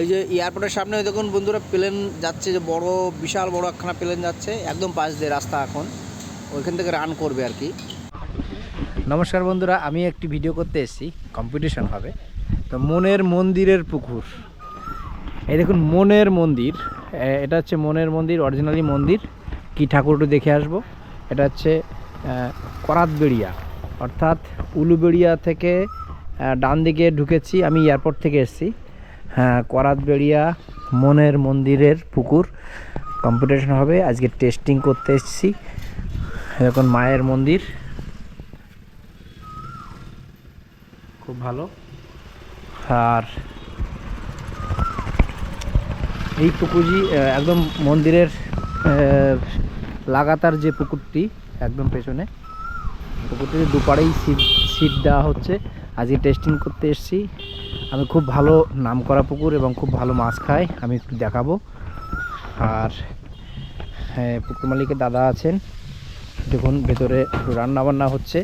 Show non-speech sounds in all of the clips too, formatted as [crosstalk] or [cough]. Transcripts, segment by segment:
এই যে এয়ারপোর্টের সামনে দেখুন বন্ধুরা প্লেন যাচ্ছে, যে বড়, বিশাল বড় একখানা প্লেন যাচ্ছে, একদম পাশ দিয়ে রাস্তা এখন। ওইখান থেকে রান করবে আর কি। নমস্কার বন্ধুরা, আমি একটি ভিডিও করতে এসেছি কম্পিটিশন হবে। তো মনের মন্দিরের পুকুর। এই দেখুন, মনের মন্দির। এটা হচ্ছে মনের মন্দির অরিজিনালি মন্দির। কি ঠাকুরটা দেখে আসব। এটা হচ্ছে করাতবেড়িয়া। অর্থাৎ উলুবেড়িয়া থেকে ডান দিকে ঢুকেছি, আমি এয়ারপোর্ট থেকে এসেছি। করাতবেড়িয়া মনের মন্দিরের পুকুর কম্পিটিশন হবে। আজকে টেস্টিং করতে এসেছি। এখন মায়ের মন্দির। খুব ভালো। আর এই পুকুরজি একদম মন্দিরের লাগাতার যে পুকুরটি একদম পেছনে। পুকুরটির দুপারেই সিট সিট দেওয়া হচ্ছে। আজকে টেস্টিং করতে এসেছি। আমি খুব ভালো নাম করা পুকুর এবং খুব ভালো মাছ খাই, আমি একটু দেখাবো। আর হ্যাঁ পুকুর মালিকের দাদা আছেন। দেখুন, ভেতরে রান্না বান্না হচ্ছে।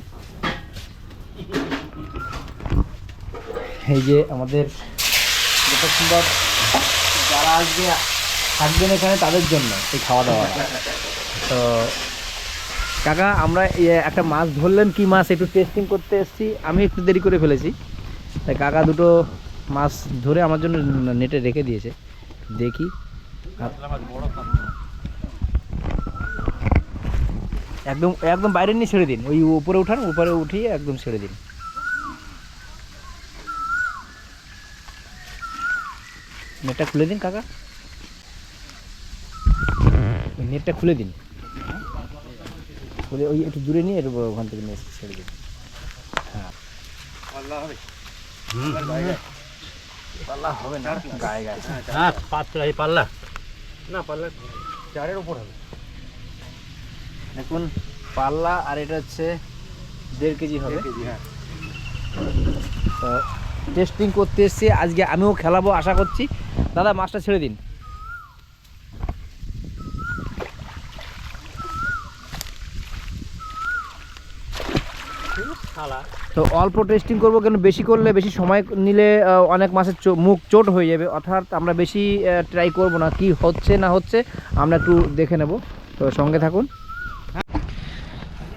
এই যে আমাদের যত সুন্দর, যারা আজকে থাকবেন এখানে তাদের জন্য এই খাওয়া দাওয়া তো, কাকা, আমরা একটা মাছ ধরলেন, কি মাছ? একটু টেস্টিং করতে এসেছি। আমি একটু দেরি করে ফেলেছি। তাই কাকা দুটো মাছ ধরে আমার জন্য নেটে রেখে দিয়েছে। দেখি। একদম একদম বাইরে নিয়ে ছেড়ে দিন। ওই উপরে উঠান, উপরে উঠিয়ে একদম ছেড়ে দিন। নেটটা খুলে দিন কাকা। নেটটা খুলে দিন। খুলে ওই একটু দূরে নিয়ে ওখান থেকে ছেড়ে দিন। হ্যাঁ। পাল্লা হবে না গায়ে গায়ে হ্যাঁ পাতলা পাল্লা। না পাল্লা চারের উপর হবে। দেখুন পাল্লা আর এটা হচ্ছে দেড় কেজি হবে। হ্যাঁ। তো টেস্টিং করতে এসেছি আজকে আমিও খেলাবো আশা করছি। দাদা মাছটা ছেড়ে দিন। তো অল্প টেস্টিং করব কেন? বেশি করলে বেশি সময় নিলে অনেক মাছের মুখ চোট হয়ে যাবে। অর্থাৎ আমরা বেশি ট্রাই করব না কি হচ্ছে না হচ্ছে আমরা একটু দেখে নেব। তো সঙ্গে থাকুন।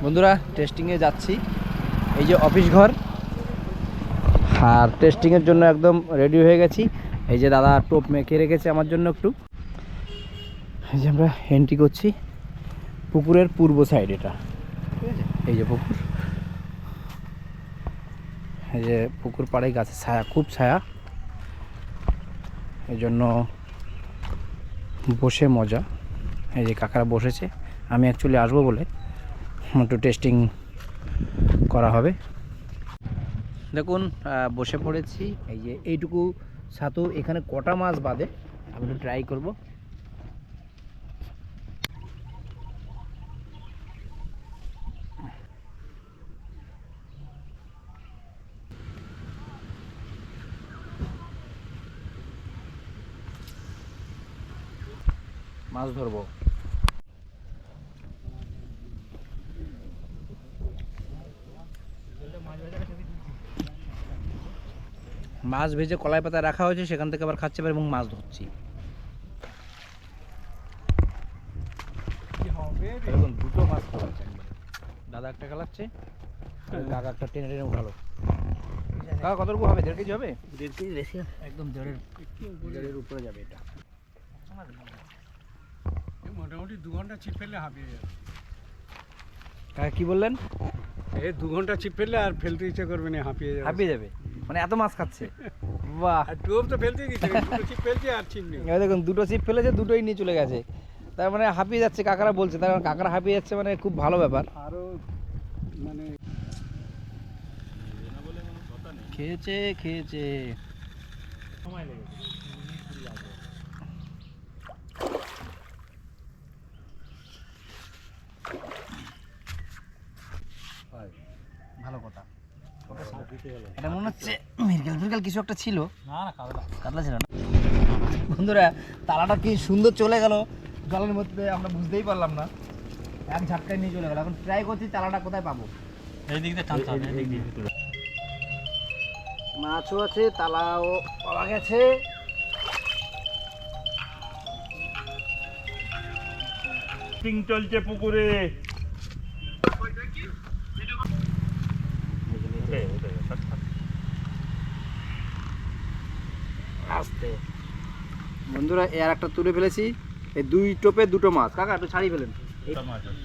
বন্ধুরা টেস্টিংয়ে যাচ্ছি। এই যে অফিস ঘর। আর টেস্টিংয়ের জন্য একদম রেডি হয়ে গেছি। এই যে দাদা টোপ মেখে রেখেছে আমার জন্য একটু। এই যে আমরা এন্ট্রি করছি পুকুরের পূর্ব সাইড এটা। এই যে পুকুর। এই যে পুকুর পাড়ে গাছের ছায়া, খুব ছায়া। এই জন্য বসে মজা। এই যে কাকারা বসেছে, আমি অ্যাকচুয়ালি আসব বলে একটু টেস্টিং করা হবে। দেখুন বসে পড়েছি। এই যে এইটুকু ছাতু, এখানে কটা মাছ বাদে, আমি একটু ট্রাই করব। মাছ ধরবো। মাছ ভেজে কলাই পাতা রাখা হয়েছে সেখান থেকে আবার খাচ্ছে এবং মাছ ধরছি। দেখুন দুটো মাছ খাওয়াচ্ছে দাদা একটা খেলাচ্ছে কাকা একটা টেনে টেনে উঠালো। কাকা কতটুকু হবে? দেড় কেজি হবে? দেড় কেজি বেশি একদম দেড়ের দেড়ের উপরে যাবে এটা। মোটামুটি দু ঘণ্টা ছিপ ফেললে হাঁপিয়ে যাবে। কাকা কি বললেন? এই দু ঘণ্টা ছিপ ফেললে আর ফেলতে ইচ্ছে করবে না হাঁপিয়ে যাবে। হাঁপিয়ে যাবে? মানে এত মাছ খাচ্ছে? [laughs] বাহ। টোপ তো ফেলতেই দিচ্ছে দুটো ছিপ ফেলছে আর ছিপ নেই। দেখুন দুটো সিপ ফেলেছে দুটোই নিয়ে চলে গেছে। তার মানে হাঁপিয়ে যাচ্ছে কাকারা বলছে। তার মানে কাকারা হাঁপিয়ে যাচ্ছে মানে খুব ভালো ব্যাপার। আরও মানে খেয়েছে খেয়েছে। সময় লেগেছে। কথা। এটা মনে হচ্ছে মিরকেল ফিরকেল কিছু একটা ছিল। না না কাতলা। কাতলা ছিল না। বন্ধুরা তালাটা কি সুন্দর চলে গেল? জলের মধ্যে আমরা বুঝতেই পারলাম না। এক ঝাটকায় নিয়ে চলে গেল। এখন ট্রাই করছি তালাটা কোথায় পাবো। এই দিক দিয়ে মাছও আছে তালাও পাওয়া গেছে। চলছে পুকুরে। আস্তে। বন্ধুরা এর একটা তুলে ফেলেছি। এই দুই টোপে দুটো মাছ। কাকা একটু ছাড়িয়ে ফেলেন। একটা মাছ আছে।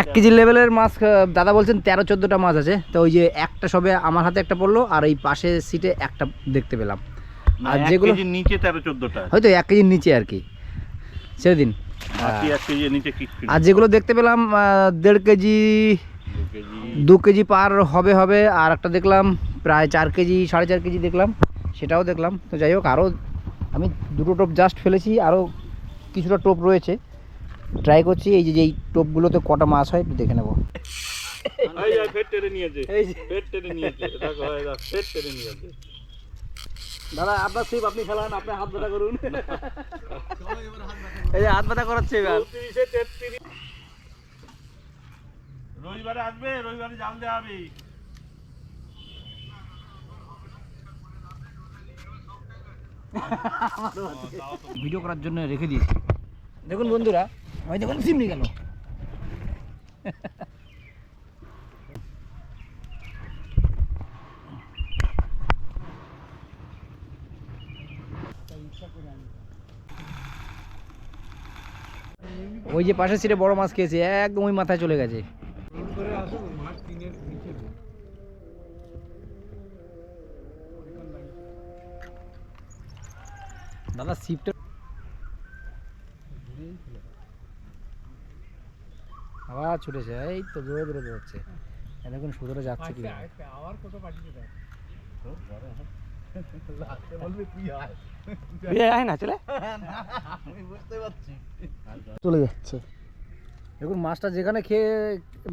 এক কেজি লেভেলের মাছ দাদা বলছেন তেরো চোদ্দোটা মাছ আছে। তো ওই যে একটা সবে আমার হাতে একটা পড়ল আর এই পাশের সিটে একটা দেখতে পেলাম। আর যেগুলো নিচে তেরো চোদ্দোটা। হয়তো এক কেজির নিচে আর কি। ছেড়ে দিন বাকি এক কেজির নিচে কিছু আর যেগুলো দেখতে পেলাম দেড় কেজি। দু কেজি পার হবে হবে। আর একটা দেখলাম প্রায় চার কেজি সাড়ে চার কেজি দেখলাম সেটাও দেখলাম। তো যাই হোক আরও আমি দুটো টোপ জাস্ট ফেলেছি আরও কিছুটা টোপ রয়েছে। ট্রাই করছি এই যে যেই টোপগুলোতে কটা মাছ হয় একটু দেখে নেব। এই এই এই দাদা আপনার সিপ আপনি খেলান আপনি হাত ব্যথা করুন। [laughs] এই যে হাত ব্যথা করাচ্ছে এবার। রবিবারে আসবে রবিবারে জাল দেওয়া হবে। ভিডিও করার জন্য রেখে দিয়েছি। দেখুন বন্ধুরা, ওই দেখুন সিমনি গেল। ওই যে পাশের সিটে বড় মাছ খেয়েছে, একদম ওই মাথায় চলে গেছে। দাদা আবার ছুটেছে এই তো দূরে দূরে দৌড়চ্ছে। এই দেখুন সুদরে যাচ্ছে কি চলে চলে যাচ্ছে দেখুন মাছটা যেখানে খেয়ে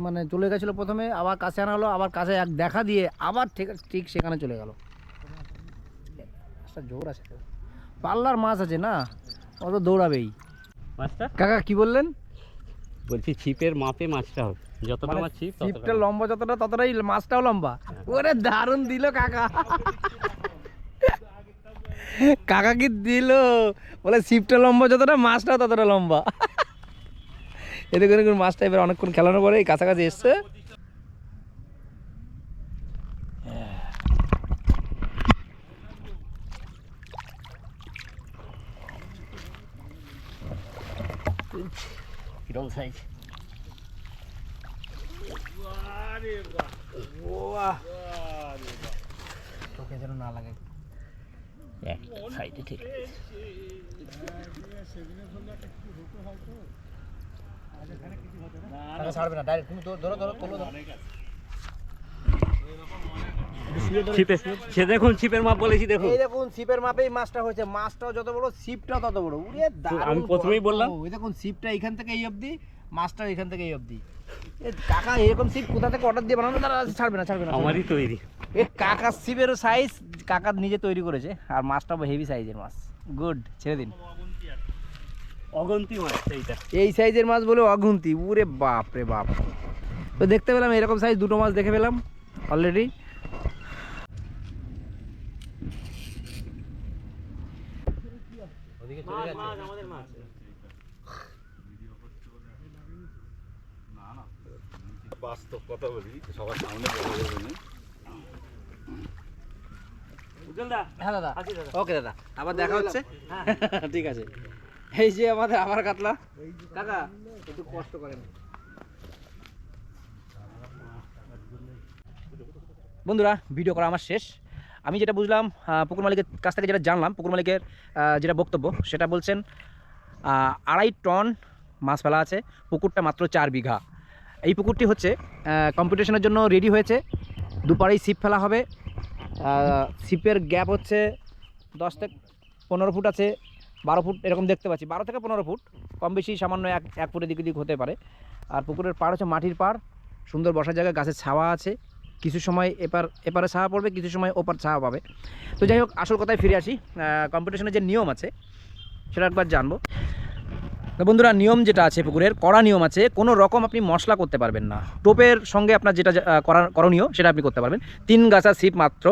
মানে চলে গেছিল প্রথমে আবার কাছে আনা হলো আবার কাছে এক দেখা দিয়ে আবার ঠিক ঠিক সেখানে চলে গেল। মাছটা জোর আছে। পাল্লার মাছ আছে না? ও তো দৌড়াবেই। মাছটা? কাকা কি বললেন? বলছি ছিপের মাপে মাছটা হবে যতটা মানে মাছ ছিপ ছিপটা লম্বা যতটা ততটাই মাছটাও লম্বা। ওরে দারুণ দিল কাকা। কাকা কি দিল? বলে ছিপটা লম্বা যতটা মাছটাও ততটা লম্বা। দেখুন মাছটা এবার অনেকক্ষণ খেলানোর পরে কাছাকাছি এসছে। কিরম সাইজ চোখে যেন না লাগে। সাইডে ঠিক ছাড়বে না ডাইরেক্ট তুমি ধরো ধরো তোলো ধরো। ছিপে সে দেখুন ছিপের মাপ বলেছি দেখুন এই দেখুন। সিপের মাপেই মাছটা হয়েছে। মাছটাও যত বড় সিপটাও তত বড়। উড়ে আমি প্রথমেই বললাম। ওই দেখুন সিপটা এখান থেকে এই অবধি মাছটাও এখান থেকে এই অবধি। এ কাকা এরকম সিপ কোথা থেকে অর্ডার দিয়ে বানানো? তারা ছাড়বে না ছাড়বে না আমারই তৈরি। এ কাকার সিপের সাইজ কাকার নিজে তৈরি করেছে আর মাছটা হেভি সাইজের মাছ। গুড ছেড়ে দিন। অগন্তি মাছ এইটা। এই সাইজের মাছ বলে অগুন্তি। উরে বাপ রে বাপ। তো দেখতে পেলাম এরকম সাইজ দুটো মাছ দেখে পেলাম অলরেডি আমাদের মাছ। বাস্তব কথা বলি সবার সামনে বলা যাবে না। হ্যাঁ দাদা। দাদা। ওকে দাদা। আবার দেখা হচ্ছে? [laughs] ঠিক আছে। এই যে আমাদের আবার কাতলা। কাকা একটু কষ্ট করেন। বন্ধুরা ভিডিও করা আমার শেষ। আমি যেটা বুঝলাম পুকুর মালিকের কাছ থেকে যেটা জানলাম, পুকুর মালিকের যেটা বক্তব্য, সেটা বলছেন আড়াই টন মাছ ফেলা আছে, পুকুরটা মাত্র চার বিঘা। এই পুকুরটি হচ্ছে কম্পিটিশনের জন্য রেডি হয়েছে। দুপারেই ছিপ ফেলা হবে। ছিপের গ্যাপ হচ্ছে দশ থেকে পনেরো ফুট আছে, বারো ফুট এরকম দেখতে পাচ্ছি। বারো থেকে পনেরো ফুট, কম বেশি সামান্য এক এক ফুটের দিক দিক হতে পারে। আর পুকুরের পাড় হচ্ছে মাটির পাড়, সুন্দর বসার জায়গায় গাছের ছাওয়া আছে। কিছু সময় এপার এপারে ছাওয়া পড়বে কিছু সময় ওপার ছাওয়া পাবে। তো যাই হোক আসল কথায় ফিরে আসি। কম্পিটিশনের যে নিয়ম আছে সেটা একবার জানব। তো বন্ধুরা নিয়ম যেটা আছে পুকুরের কড়া নিয়ম আছে কোনো রকম আপনি মশলা করতে পারবেন না। টোপের সঙ্গে আপনার যেটা করা করণীয় সেটা আপনি করতে পারবেন। তিন গাছা সিপ মাত্র।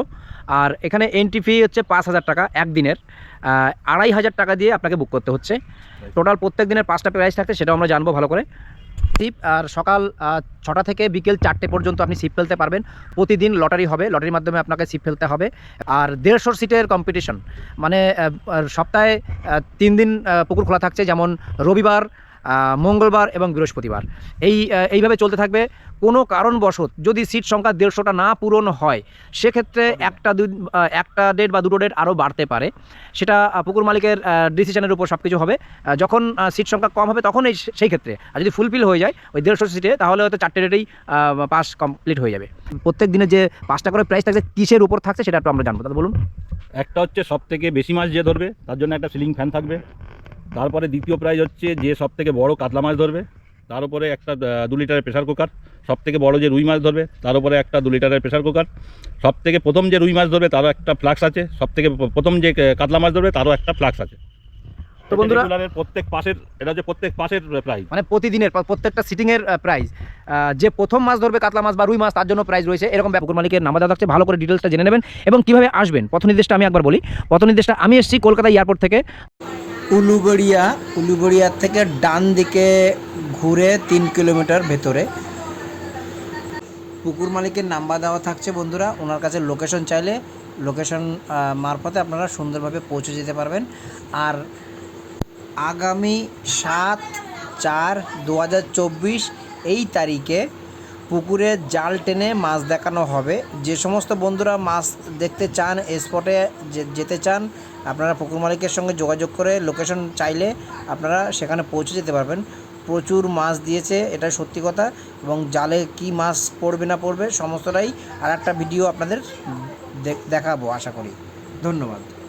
আর এখানে এন্ট্রি ফি হচ্ছে পাঁচ হাজার টাকা একদিনের। আড়াই হাজার টাকা দিয়ে আপনাকে বুক করতে হচ্ছে। টোটাল প্রত্যেক দিনের পাঁচটা প্রাইস থাকছে সেটাও আমরা জানব ভালো করে। সিপ আর সকাল ছটা থেকে বিকেল চারটে পর্যন্ত আপনি সিপ ফেলতে পারবেন। প্রতিদিন লটারি হবে লটারির মাধ্যমে আপনাকে সিপ ফেলতে হবে। আর দেড়শো সিটের কম্পিটিশন মানে সপ্তাহে তিন দিন পুকুর খোলা থাকছে। যেমন রবিবার মঙ্গলবার এবং বৃহস্পতিবার। এই এইভাবে চলতে থাকবে। কোনো কারণবশত যদি সিট সংখ্যা দেড়শোটা না পূরণ হয় সেক্ষেত্রে একটা দুই একটা ডেট বা দুটো ডেট আরও বাড়তে পারে। সেটা পুকুর মালিকের ডিসিশনের উপর সব কিছু হবে যখন সিট সংখ্যা কম হবে তখন এই সেই ক্ষেত্রে। আর যদি ফুলফিল হয়ে যায় ওই দেড়শো সিটে তাহলে হয়তো চারটে ডেটেই পাস কমপ্লিট হয়ে যাবে। প্রত্যেক দিনে যে পাঁচটা করে প্রাইস থাকছে কিসের উপর থাকছে সেটা একটু আমরা জানব। তাহলে বলুন। একটা হচ্ছে সব থেকে বেশি মাছ যে ধরবে তার জন্য একটা সিলিং ফ্যান থাকবে। তারপরে দ্বিতীয় প্রাইজ হচ্ছে যে সব থেকে বড় কাতলা মাছ ধরবে তার উপরে একটা দু লিটারের প্রেশার কুকার সব থেকে বড় যে রুই মাছ ধরবে তার উপরে একটা দু লিটারের প্রেশার কুকার সব থেকে প্রথম যে রুই মাছ ধরবে তারও একটা ফ্লাক্স আছে সব থেকে প্রথম যে কাতলা মাছ ধরবে তারও একটা ফ্লাক্স আছে। তো বন্ধুরা- প্রত্যেক পাশের এটা হচ্ছে প্রত্যেক পাশের প্রাইজ মানে প্রতিদিনের প্রত্যেকটা সিটিংয়ের প্রাইস যে প্রথম মাছ ধরবে কাতলা মাছ বা রুই মাছ তার জন্য প্রাইস রয়েছে। এরকম পুকুর মালিকের নাম্বার দেওয়া থাকছে ভালো করে ডিটেলসটা জেনে নেবেন। এবং কীভাবে আসবেন পথ নির্দেশটা আমি একবার বলি। পথ নির্দেশটা আমি এসেছি কলকাতা এয়ারপোর্ট থেকে। উলুবেড়িয়া উলুবেড়িয়া থেকে ডান দিকে ঘুরে তিন কিলোমিটার ভেতরে। পুকুর মালিকের নাম্বার দেওয়া থাকছে বন্ধুরা, ওনার কাছে লোকেশন চাইলে লোকেশন মারফতে আপনারা সুন্দরভাবে পৌঁছে যেতে পারবেন। আর আগামী সাত চার দু এই তারিখে পুকুরে জাল টেনে মাছ দেখানো হবে। যে সমস্ত বন্ধুরা মাছ দেখতে চান স্পটে যেতে চান আপনারা পুকুর মালিকের সঙ্গে যোগাযোগ করে লোকেশন চাইলে আপনারা সেখানে পৌঁছে যেতে পারবেন। প্রচুর মাছ দিয়েছে এটা সত্যি কথা এবং জালে কি মাছ পড়বে না পড়বে সমস্তটাই আর একটা ভিডিও আপনাদের দেখ- দেখাবো, আশা করি। ধন্যবাদ।